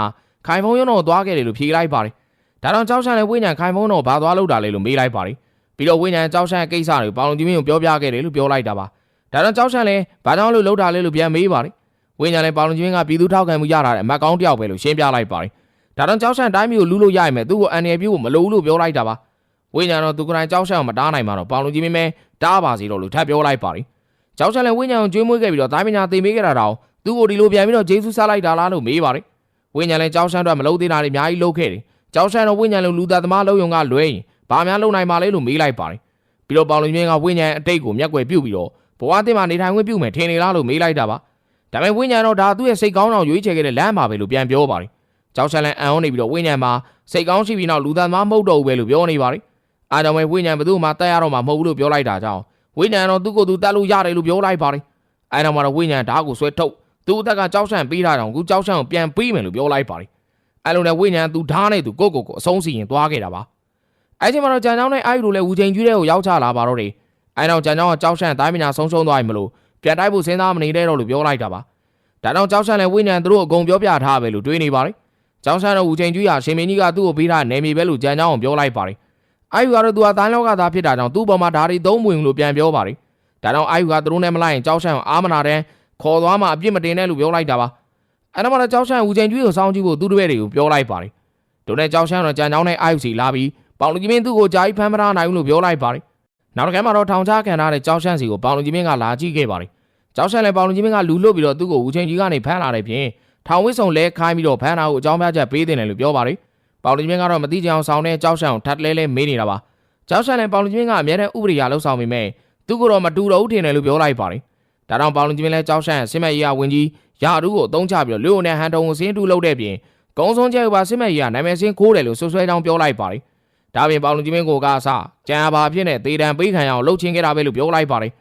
ခိုင်ဖုံးရုံတော့သွားခဲ့တယ်လို့ဖြေလိုက်ပါတယ်။ဒါတော့ကြောက်ရှမ်းလည်းဝိညာဉ်ခိုင်ဖုံးတော့ဘာသွားလို့တာလဲလို့မေးလိုက်ပါတယ်။ပြီးတော့ဝိညာဉ်ကြောက်ရှမ်းကိစ္စတွေပေါင်လုံးကြီးမင်းကိုပြောပြခဲ့တယ်လို့ပြောလိုက်တာပါ။ဒါတော့ကြောက်ရှမ်းလည်းဘာကြောင့်လို့လှုပ်တာလဲလို့ပြန်မေးပါတယ်။ဝိညာဉ်လည်းပေါင်လုံးကြီးမင်းကပြည်သူထောက်ခံမှုရတာတဲ့အမတ်ကောင်းတယောက်ပဲလို့ရှင်းပြလိုက်ပါတယ်။ဒါတော့ကြောက်ရှမ်းတိုင်းမျိုးကိုလူလို့ရရင်မဲ့သူ့ကိုအန်ရပြဖို့မလိုဘူးလို့ပြောလိုက်တာပါ။ဝိညာဉ်တော့သူကတိုင်းကြောက်ရှမ်းကိုမတားနိုင်မှာတော့ပေါင်လုံးကြီးမင်းမဲတားပါစီတော့လို့ထပ်ပြောလိုက်ပါတယ်။ကြောက်ရှမ်းလည်းဝိညာဉ်ကိုကျွေးမွေးခဲ့ပြီးတော့တားပညာသင်ပေးခဲ့တာတော့သူ့ကိုဒီလိုပြန်ပြီးတော့ဂျေဆုစားလိုက်တာလားလို့မေးပါတယ်။ ဝိညာဉ်လည်းကြောက်ရှမ်းတော့မလုံးသေးတာတွေအများကြီးလုပ်ခဲ့တယ်။ကြောက်ရှမ်းတော့ဝိညာဉ်လုံးလူသားသမားလုံးယုံကလွဲရင်ဘာများလုပ်နိုင်မှာလဲလို့မေးလိုက်ပါတယ်။ပြီးတော့ပေါင်လုံးချင်းကဝိညာဉ်အတိတ်ကိုမျက်ကွယ်ပြုတ်ပြီးတော့ဘဝတင်မှာနေထိုင်ခွင့်ပြုမယ်ထင်နေလားလို့မေးလိုက်တာပါ။ဒါပေမဲ့ဝိညာဉ်တော့ဒါသူ့ရဲ့စိတ်ကောင်းအောင်ရွေးချယ်ခဲ့တဲ့လမ်းပါပဲလို့ပြန်ပြောပါတယ်။ကြောက်ရှမ်းလည်းအံ့ဩနေပြီးတော့ဝိညာဉ်မှာစိတ်ကောင်းရှိပြီးနောက်လူသားသမားမဟုတ်တော့ဘူးပဲလို့ပြောနေပါတယ်။အားကြောင့်ပဲဝိညာဉ်ဘယ်သူမှတတ်ရတော့မှာမဟုတ်ဘူးလို့ပြောလိုက်တာကြောင့်ဝိညာဉ်တော့သူ့ကိုယ်သူတတ်လို့ရတယ်လို့ပြောလိုက်ပါတယ်။အဲနောက်မှာတော့ဝိညာဉ်ဓာတ်ကိုဆွဲထုတ် သူ့အသက်ကကြောက်ရှမ်းပေးတာကြောင့်အခုကြောက်ရှမ်းကိုပြန်ပေးမယ်လို့ပြောလိုက်ပါတယ်။အဲ့လိုနဲ့ဝိညာဉ်သူဓာတ်နဲ့သူကိုယ့်ကိုယ်ကိုအဆုံးစီရင်သွားခဲ့တာပါအဲ့ချိန်မှာတော့ကြံချောင်းနဲ့အာယူတို့လည်းဝူချိန်ကြီးတဲ့ကိုရောက်ချလာပါတော့တယ်အဲ့တော့ကြံချောင်းကကြောက်ရှန့်တိုင်းပညာဆုံးရှုံးသွားပြီမလို့ပြန်တိုက်ဖို့စဉ်းစားမနေတဲ့တော့လို့ပြောလိုက်တာပါဒါတော့ကြောက်ရှန့်လည်းဝိညာဉ်သူတို့အကုန်ပြောပြထားပဲလို့တွေးနေပါတယ်ကြောက်ရှန့်တော့ဝူချိန်ကြီးဟာရှင်မင်းကြီးကသူ့ကိုပေးထားနေမီပဲလို့ကြံချောင်းကိုပြောလိုက်ပါတယ်အာယူကတော့သူကတိုင်းလောကသားဖြစ်တာကြောင့်သူ့ပေါ်မှာဓာရီသုံးမဝင်လို့ပြန်ပြောပါတယ်ဒါတော့အာယူကသူတို့နဲ့မလိုက်ရင်ကြောက်ရှန့်ကိုအာမနာတဲ့ ခေါ်သွားမှအပြစ်မတင်နဲ့လို့ပြောလိုက်တာပါအဲ့တော့မှတော့ကြောက်ရှန့်ဝူချိန်ကြီးကိုစောင်းကြည့်ဖို့သူ့တပည့်တွေကိုပြောလိုက်ပါတယ်တို့နဲ့ကြောက်ရှန့်တော့ကြံချောင်းနဲ့အာယူစီလာပြီးပေါင်လူကြီးမင်းသူ့ကိုဂျာကြီးဖမ်းမထားနိုင်ဘူးလို့ပြောလိုက်ပါတယ်နောက်တစ်ခါမှတော့ထောင်ချခံထားတဲ့ကြောက်ရှန့်စီကိုပေါင်လူကြီးမင်းကလာကြည့်ခဲ့ပါတယ်ကြောက်ရှန့်လည်းပေါင်လူကြီးမင်းကလူလွတ်ပြီးတော့သူ့ကိုဝူချိန်ကြီးကနေဖမ်းလာတဲ့ဖြင့်ထောင်ဝစ်စုံလဲခိုင်းပြီးတော့ဖမ်းတာကိုအကြောင်းပြချက်ပေးတယ်လို့ပြောပါတယ်ပေါင်လူကြီးမင်းကတော့မသိကြအောင်ဆောင်တဲ့ကြောက်ရှန့်ကိုထပ်လဲလဲမေးနေတာပါကြောက်ရှန့်လည်းပေါင်လူကြီးမင်းကအများတဲ့ဥပဒေအရလှုပ်ဆောင်ပေမဲ့သူ့ကိုတော့မတူတော့ဘူးထင်တယ်လို့ပြောလိုက်ပါတယ် ဒါတော့ပေါင်လူကြီးမင်းလည်းကြောက်ရှန့်ဆင်မဲ့ရေးရဝင်ကြီးရာထူးကိုအသုံးချပြီးတော့လူုံနဲ့ဟန်တုံကိုစင်းတူလုပ်တဲ့ပြင်ကုန်းစုံကျဲကပါဆင်မဲ့ရေးရနာမည်စင်းခိုးတယ်လို့ဆွဆွဲတောင်းပြောလိုက်ပါတယ်ဒါပြင်ပေါင်လူကြီးမင်းကိုကအစကြံပါဖြစ်နဲ့ဒေတံပေးခံရအောင်လှုပ်ချင်းခဲ့တာပဲလို့ပြောလိုက်ပါတယ်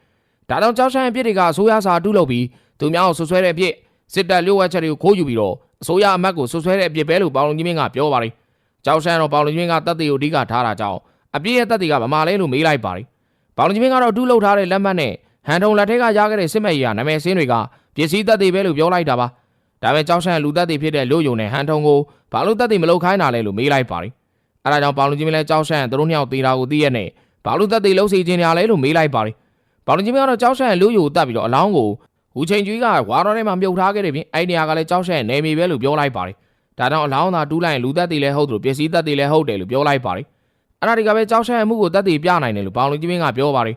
ဒါတော့ကြောက်ရှန့်အပြစ်တွေကအစိုးရစာတူးလုပ်ပြီးသူများကိုဆွဆွဲတဲ့အပြစ်စစ်တပ်လျှို့ဝှက်ချက်တွေကိုခိုးယူပြီးတော့အစိုးရအမတ်ကိုဆွဆွဲတဲ့အပြစ်ပဲလို့ပေါင်လူကြီးမင်းကပြောပါတယ်ကြောက်ရှန့်တော့ပေါင်လူကြီးမင်းကတပ်တွေကိုအဓိကထားတာကြောင့်အပြစ်ရဲ့တပ်တွေကဗမာလဲလို့မေးလိုက်ပါတယ်ပေါင်လူကြီးမင်းကတော့တူးလုပ်ထားတဲ့လက်မှတ်နဲ့ ဟန်ထုံလက်ထက်ကရခဲ့တဲ့စစ်မဲ့ရေးကနာမည်စင်းတွေကပစ္စည်းတပ်တွေပဲလို့ပြောလိုက်တာပါဒါပေမဲ့ကြောက်ရှန့်လူတပ်တွေဖြစ်တဲ့လူယုံနဲ့ဟန်ထုံကိုဘာလို့တပ်တွေမလုပ်ခိုင်းတာလဲလို့မေးလိုက်ပါတယ်အဲဒါကြောင့်ပေါင်လူကြီးမင်းလည်းကြောက်ရှန့်သူတို့နှစ်ယောက်တေတာကိုသိရနဲ့ဘာလို့တပ်တွေလှုပ်စီခြင်းရလဲလို့မေးလိုက်ပါတယ်ပေါင်လူကြီးမင်းကတော့ကြောက်ရှန့်လူယုံတပ်ပြီးတော့အလောင်းကိုဟူချိန်ကြီးကဝါတော်ထဲမှာမြုပ်ထားခဲ့တယ်ပြင်အဲ့ဒီနေရာကလည်းကြောက်ရှန့်နေမီပဲလို့ပြောလိုက်ပါတယ်ဒါကြောင့်အလောင်းသာတူးလိုက်ရင်လူတပ်တွေလည်းဟုတ်တယ်လို့ပစ္စည်းတပ်တွေလည်းဟုတ်တယ်လို့ပြောလိုက်ပါတယ်အဲ့ဒါဒီကပဲကြောက်ရှန့်အမှုကိုတပ်တွေပြနိုင်တယ်လို့ပေါင်လူကြီးမင်းကပြောပါတယ်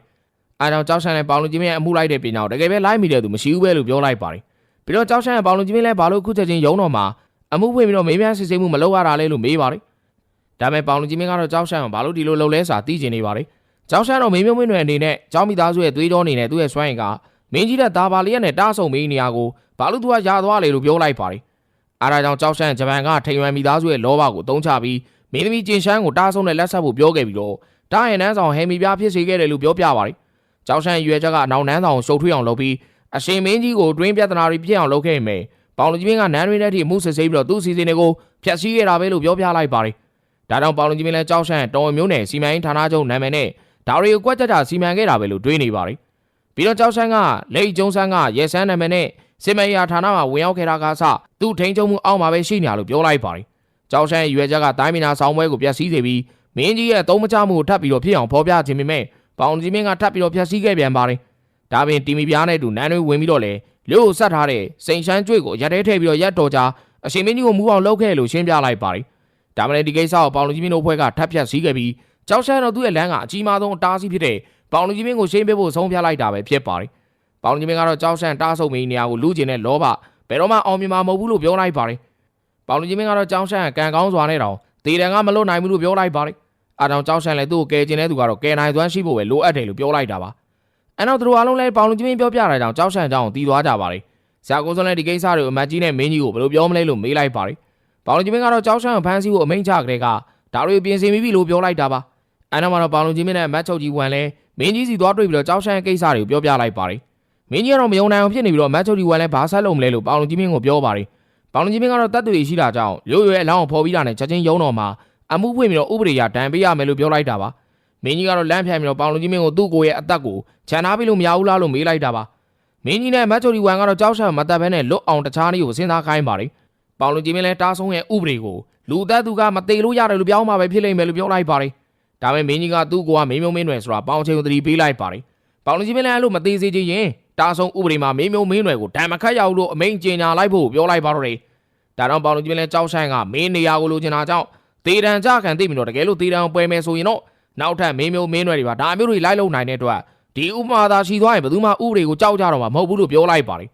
အဲဒါကြောင့်ကြောက်ရှန့်နဲ့ပေါင်လူကြီးမင်းအမှုလိုက်တဲ့ပြင်ကြောင့်တကယ်ပဲလိုက်မိတဲ့သူမရှိဘူးပဲလို့ပြောလိုက်ပါတယ်ပြီးတော့ကြောက်ရှန့်နဲ့ပေါင်လူကြီးမင်းလည်းဘာလို့ခုချက်ချင်းရုံးတော်မှာအမှုဖွင့်ပြီးတော့မေးမြန်းစစ်ဆေးမှုမလုပ်ရတာလဲလို့မေးပါတယ်ဒါပေမဲ့ပေါင်လူကြီးမင်းကတော့ကြောက်ရှန့်ကိုဘာလို့ဒီလိုလုပ်လဲဆိုတာသိချင်နေပါတယ်ကြောက်ရှန့်တော့မေးမြန်းမင်းတွေအနေနဲ့ကြောင်းမိသားစုရဲ့သွေးတော်အနေနဲ့သူ့ရဲ့စွမ်းရည်ကမင်းကြီးတဲ့ဒါပါလေးနဲ့တားဆုံမေးနေရကိုဘာလို့သူကရာသွားလေလို့ပြောလိုက်ပါတယ်အဲဒါကြောင့်ကြောက်ရှန့်ဂျပန်ကထိန်ရွယ်မိသားစုရဲ့လောဘကိုတုံးချပြီးမင်းသမီးကျင်ရှမ်းကိုတားဆုံတဲ့လက်ဆက်ဖို့ပြောခဲ့ပြီးတော့တားရင်နှန်းဆောင်ဟဲမီပြားဖြစ်စေခဲ့တယ်လို့ပြောပြပါတယ် ကြောက်ရှန့်ရွယ်ချက်ကနောက်နှန်းဆောင်ရှုပ်ထွေးအောင်လုပ်ပြီးအရှင်မင်းကြီးကိုတွင်းပြဿနာတွေပြည့်အောင်လုပ်ခဲ့မယ်ပေါင်လူကြီးမင်းကနန်းရင်းတဲ့ထိမှုစစ်ဆေးပြီးတော့သူ့စီစဉ်တွေကိုဖျက်ဆီးခဲ့တာပဲလို့ပြောပြလိုက်ပါတယ်ဒါကြောင့်ပေါင်လူကြီးမင်းလည်းကြောက်ရှန့်တော်မျိုးနယ်စီမံရေးဌာနချုပ်နာမည်နဲ့ဒါတွေကိုကွက်ကြကြစီမံခဲ့တာပဲလို့တွေးနေပါတယ်ပြီးတော့ကြောက်ရှန့်ကလက်ကျုံဆန်းကရဲဆန်းနာမည်နဲ့စစ်မရေးဌာနမှာဝင်ရောက်ခဲ့တာကစသူ့ထိန်ချုံမှုအောက်မှာပဲရှိနေရလို့ပြောလိုက်ပါတယ်ကြောက်ရှန့်ရွယ်ချက်ကတိုင်းမီနာဆောင်ပွဲကိုပြက်စီးစေပြီးမင်းကြီးရဲ့သုံးမချမှုကိုထပ်ပြီးတော့ဖြစ်အောင်ဖော်ပြခြင်းပေမဲ့ ပေါင်ကြီးမင်းကထပ်ပြီးတော့ဖျက်ဆီးခဲ့ပြန်ပါတယ်။ဒါပြင်တီမီပြားနဲ့တူနန်းတွေဝင်ပြီးတော့လေမြို့ကိုဆက်ထားတဲ့စိန်ရှမ်းကျွေကိုရက်ထဲထည့်ပြီးတော့ရက်တော်ကြာအရှင်မင်းကြီးကိုမူအောင်လုပ်ခဲ့လို့ရှင်းပြလိုက်ပါတယ်။ဒါမှလည်းဒီကိစ္စကိုပေါင်လူကြီးမင်းတို့ဖွဲ့ကထပ်ဖြတ်စည်းခဲ့ပြီးကြောက်ရှမ်းတော်သူ့ရဲ့လမ်းကအကြီးမားဆုံးအတားဆီးဖြစ်တဲ့ပေါင်လူကြီးမင်းကိုရှင်းပြဖို့ဆုံးဖြတ်လိုက်တာပဲဖြစ်ပါတယ်။ပေါင်လူကြီးမင်းကတော့ကြောက်ရှမ်းတားဆုပ်မင်းနေရာကိုလူကျင်တဲ့လောဘဘယ်တော့မှအောင်မြင်မှာမဟုတ်ဘူးလို့ပြောလိုက်ပါတယ်။ပေါင်လူကြီးမင်းကတော့ကြောက်ရှမ်းကံကောင်းစွာနဲ့တောင်ဒေတန်ကမလွတ်နိုင်ဘူးလို့ပြောလိုက်ပါတယ်။ အားကြောင့်ကြောက်ရှမ်းလည်းသူ့ကိုကယ်ကျင်တဲ့သူကတော့ကယ်နိုင်သွမ်းရှိဖို့ပဲလိုအပ်တယ်လို့ပြောလိုက်တာပါ။အဲနောက်သူတို့အားလုံးလည်းပေါင်လူကြီးမင်းပြောပြတာကြောင့်ကြောက်ရှမ်းကြောင့်တီးသွားကြပါတယ်။ဆရာကိုစုံလည်းဒီကိစ္စတွေကိုအမတ်ကြီးနဲ့မင်းကြီးကိုဘယ်လိုပြောမလဲလို့မေးလိုက်ပါတယ်။ပေါင်လူကြီးမင်းကတော့ကြောက်ရှမ်းကိုဖမ်းဆီးဖို့အမိန့်ချကြတဲ့ကဒါတွေပြင်ဆင်ပြီးပြီလို့ပြောလိုက်တာပါ။အဲနောက်မှာတော့ပေါင်လူကြီးမင်းနဲ့မတ်ချုပ်ကြီးဝန်လည်းမင်းကြီးစီသွားတွေ့ပြီးတော့ကြောက်ရှမ်းကိစ္စတွေကိုပြောပြလိုက်ပါတယ်။မင်းကြီးကတော့မယုံနိုင်အောင်ဖြစ်နေပြီးတော့မတ်ချုပ်ကြီးဝန်လည်းဘာဆက်လုပ်မလဲလို့ပေါင်လူကြီးမင်းကိုပြောပါတယ်။ပေါင်လူကြီးမင်းကတော့တတ်တွေရှိတာကြောင့်ရိုးရွယ်အလောင်းကိုဖော်ပြီးတာနဲ့ချက်ချင်းယုံတော်မှာ အမှုဖွင့်ပြီးတော့ဥပဒေရဒဏ်ပေးရမယ်လို့ပြောလိုက်တာပါမင်းကြီးကတော့လမ်းဖြိုင်ပြီးတော့ပေါင်လူကြီးမင်းကိုသူ့ကိုယ်ရဲ့အသက်ကိုခြံထားပြီးလို့မရဘူးလားလို့မေးလိုက်တာပါမင်းကြီးနဲ့မတ်ချိုဒီဝန်ကတော့ကြောက်ရှမတတ်ဘဲနဲ့လွတ်အောင်တခြားနည်းကိုစဉ်းစားခိုင်းပါတယ်ပေါင်လူကြီးမင်းလည်းတားဆုံးရဲ့ဥပဒေကိုလူသက်သူကမသေးလို့ရတယ်လို့ပြောင်းမှာပဲဖြစ်လိမ့်မယ်လို့ပြောလိုက်ပါတယ်ဒါပေမဲ့မင်းကြီးကသူ့ကိုကမင်းမြုံမင်းတွေဆိုတာပေါင်ချိန်ကိုသတိပေးလိုက်ပါတယ်ပေါင်လူကြီးမင်းလည်းအဲ့လိုမသေးစေချင်ရင်တားဆုံးဥပဒေမှာမင်းမြုံမင်းတွေကိုဒဏ်မခတ်ရဘူးလို့အမိန့်ကြေညာလိုက်ဖို့ပြောလိုက်ပါတော့တယ်ဒါတော့ပေါင်လူကြီးမင်းလည်းကြောက်ဆိုင်ကမင်းနေရာကိုလိုချင်တာကြောင့် တေတံကြခံသိပြီတော့တကယ်လို့တေတံကိုပွဲမယ်ဆိုရင်တော့နောက်ထပ်မင်းမျိုးမင်းတွေတွေပါဒါမျိုးတွေလိုက်လုံနိုင်တဲ့အတွက်ဒီဥပမာသာရှိသွားရင်ဘယ်သူမှဥပဒေကိုကြောက်ကြတော့မှာမဟုတ်ဘူးလို့ပြောလိုက်ပါတယ်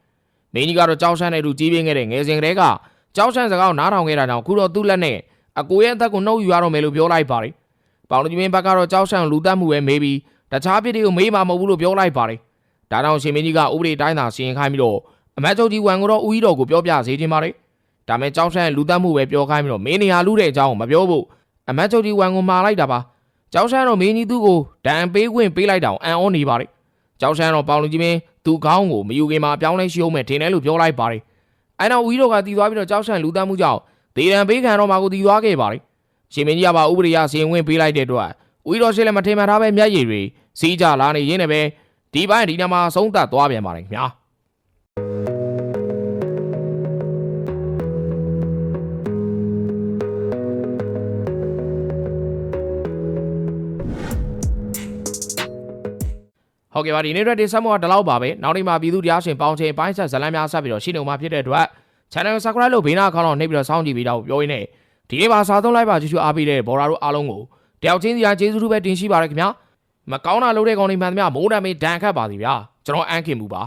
မင်းကြီးကတော့ကြောက်ဆန်းတဲ့သူကြီးပြင်းခဲ့တဲ့ငယ်စဉ်ကတည်းကကြောက်ဆန်းစကားကိုနားထောင်ခဲ့တာကြောင့်ခုတော့သူ့လက်နဲ့အကိုရဲ့အသက်ကိုနှုတ်ယူရတော့မယ်လို့ပြောလိုက်ပါတယ်ပေါင်လူကြီးမင်းဘက်ကတော့ကြောက်ဆန်းလူတက်မှုပဲမေးပြီးတခြားပြည်တွေကိုမေးမှာမဟုတ်ဘူးလို့ပြောလိုက်ပါတယ်ဒါကြောင့်ရှင်မင်းကြီးကဥပဒေတိုင်းသာစီရင်ခိုင်းပြီးတော့အမတ်ချုပ်ကြီးဝန်ကိုတော့ဦးကြီးတော်ကိုပြောပြစေခြင်းပါတယ် ဒါမဲ့ကြောက်ဆန်းလူတက်မှုပဲပြောခိုင်းပြီးတော့မင်းနေရာလူတဲ့အကြောင်းကိုမပြောဖို့အမတ်ချုပ်ကြီးဝန်ကိုမှာလိုက်တာပါကျောက်ဆန်းတော့မင်းကြီးသူ့ကိုဒဏ်ပေးခွင့်ပေးလိုက်တောင်အံ့ဩနေပါတယ်ကျောက်ဆန်းတော့ပေါင်လူကြီးမင်းသူ့ခေါင်းကိုမယူခင်မှာအပြောင်းလဲရှိအောင်မယ်ထင်တယ်လို့ပြောလိုက်ပါတယ်အဲနောက်ဦးကြီးတို့ကတီးသွားပြီးတော့ကျောက်ဆန်းလူတန်းမှုကြောင့်ဒေရန်ပေးခံတော့မှကိုတည်သွားခဲ့ပါတယ်ရှင်မင်းကြီးကပါဥပဒေရစီရင်ဝင်ပေးလိုက်တဲ့အတွက်ဦးတော်ရှိလည်းမထင်မှန်ထားပဲမျက်ရည်တွေစီးကြလာနေရင်းနဲ့ပဲဒီပိုင်းဒီညမှာဆုံးသက်သွားပြန်ပါတယ်ခင်ဗျာ ဟုတ်ကဲ့ပါဒီနေ့အတွက်ဒီဆက်မှုကဒီလောက်ပါပဲနောက်နေ့မှာပြည်သူတရားရှင်ပေါင်းချင်းပိုင်းဆက်ဇတ်လန်းများဆက်ပြီးတော့ရှိနေမှာဖြစ်တဲ့အတွက် channel subscribe လုပ်ဘေးနာခေါင်းတော့နှိပ်ပြီးတော့စောင့်ကြည့်ပြီးတော့ပြောရင်းနဲ့ဒီနေ့မှာစားသုံးလိုက်ပါကြည့်ရှုအားပေးတဲ့ဘော်ရာတို့အားလုံးကိုတယောက်ချင်းစီအားကျေးဇူးတူပဲတင်ရှိပါရခင်ဗျာမကောင်းတာလုပ်တဲ့ကောင်တွေမှန်သမျှမိုးတမ်းမေးဒဏ်ခတ်ပါစီဗျာကျွန်တော်အန်းခင်မူပါ